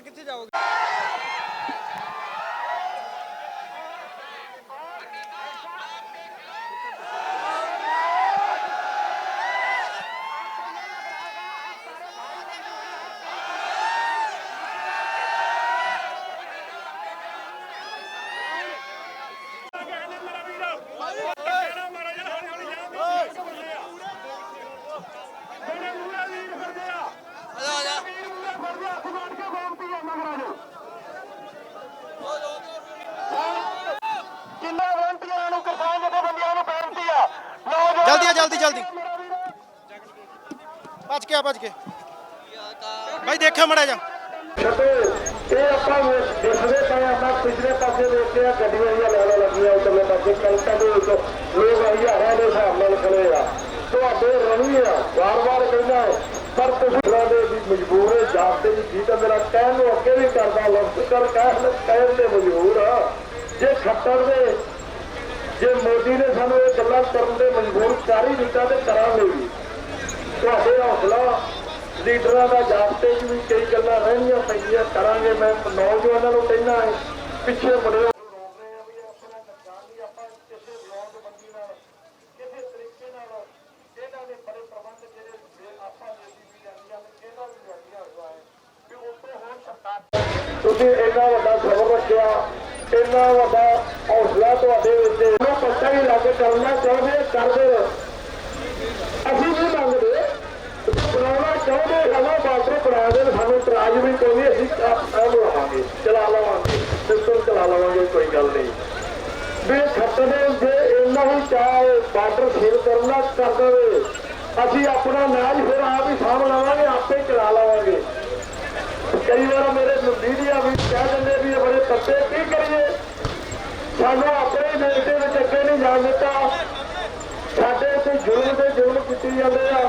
ਕਿੱਥੇ ਜਾਓਗੇ? ਵਲੰਟੀਅਰਾਂ ਨੂੰ ਕਿਸਾਨ ਜਥੇਬੰਦੀਆਂ ਨੂੰ ਬੇਨਤੀ ਆ। ਨੌਜਵਾਨ ਜਲਦੀ ਆ ਜਲਦੀ ਜਲਦੀ। ਭੱਜ ਕੇ ਆ ਭੱਜ ਕੇ। ਬਾਈ ਦੇਖਿਆ ਮੜਾ ਜਾ ਇਹ ਆਪਾਂ ਦੇਖਦੇ ਪਏ ਆਪਾਂ ਪਿਛਲੇ ਪਾਸੇ ਦੇਖਦੇ ਆ ਗੱਡੀਆਂ ਦੀਆਂ ਲਾਈਨਾਂ ਲੱਗੀਆਂ ਉਧਰਲੇ ਪਾਸੇ ਕਣਕਾਂ ਦੇ ਵਿੱਚ ਲੋਕ ਹਜ਼ਾਰਾਂ ਦੇ ਹਿਸਾਬ ਨਾਲ ਖੜੇ ਆ। ਤੁਹਾਡੇ ਰਣੀ ਆ ਵਾਰ-ਵਾਰ ਕਹਿੰਦਾ ਹੈ, ਪਰ ਤੁਸੀਂ ਦੇ ਵੀ ਮਜਬੂਰ ਹੈ ਜਾਪਦੇ ਵੀ ਜੀ ਤਾਂ ਮੇਰਾ ਕਹਿਣ ਨੂੰ ਅੱਗੇ ਵੀ ਕਰਦਾ ਲਫ਼ਜ਼ ਕਰ ਕਹਿਣ ਕਹਿਣ ਤੇ ਮਜਬੂਰ ਆ। ਜੇ ਖੱਟਰ ਦੇ ਜੇ ਮੋਦੀ ਨੇ ਸਾਨੂੰ ਇਹ ਗੱਲਾਂ ਕਰਨ ਦੇ ਮਜਬੂਰ ਕਰ ਹੀ ਦਿੱਤਾ ਤੇ ਕਰਾਂਗੇ ਵੀ। ਤੁਹਾਡੇ ਹੌਸਲਾ ਲੀਡਰਾਂ ਦਾ ਜਾਬਤੇ ਵੀ ਕਈ ਗੱਲਾਂ ਰਹਿਣੀਆਂ ਪੈਂਦੀਆਂ, ਕਰਾਂਗੇ ਮੈਂ। ਨੌਜਵਾਨਾਂ ਨੂੰ ਕਹਿਣਾ ਹੈ, ਪਿੱਛੇ ਮੁੜਿਓ। ਤੁਸੀਂ ਇੰਨਾ ਵੱਡਾ ਸਬਰ ਰੱਖਿਆ, ਇੰਨਾ ਵੱਡਾ ਹੌਸਲਾ ਤੁਹਾਡੇ ਵਿੱਚ ਉਹਨੂੰ ਪੱਤਾ ਹੀ ਲੱਗ ਕਰਨਾ ਚਾਹੁੰਦੇ ਕਰਦੇ ਰਹੋ। ਅਸੀਂ ਨਹੀਂ ਮੰਗਦੇ। ਬਣਾਉਣਾ ਚਾਹੁੰਦੇ ਹਵਾ ਬਾਰਡਰ ਬਣਾ ਦੇਣ, ਸਾਨੂੰ ਇਤਰਾਜ਼ ਵੀ ਕੋਈ ਨਹੀਂ ਅਸੀਂ ਆਪ ਲਵਾਂਗੇ ਚਲਾ ਲਵਾਂਗੇ। ਸਿਸਟਮ ਚਲਾ ਲਵਾਂਗੇ, ਕੋਈ ਗੱਲ ਨਹੀਂ। ਵੀ ਖੱਤਨੇ ਜੇ ਇੰਨਾ ਹੀ ਚਾਹੇ, ਬਾਰਡਰ ਸੀਲ ਕਰਨਾ ਕਰ ਦੇਵੇ। ਅਸੀਂ ਆਪਣਾ ਨਾਜ ਫਿਰ ਆਪ ਹੀ ਸਾਂਭ ਲਵਾਂਗੇ, ਆਪੇ ਚਲਾ ਲਵਾਂਗੇ। ਕਈ ਵਾਰ ਮੇਰੇ ਮੀਡੀਆ ਵੀ ਕਹਿ ਦਿੰਦੇ ਵੀ ਇਹ ਬੜੇ ਪੱਤੇ ਕੀ ਕਰੀਏ? ਸਾਨੂੰ ਆਪਣੇ ਦੇਸ਼ ਦਿੱਤਾ ਸਾਡੇ ਇੱਥੇ ਜ਼ੁਲਮ ਤੇ ਜ਼ੁਲਮ ਕੀਤੀ ਜਾਂਦੇ ਆ।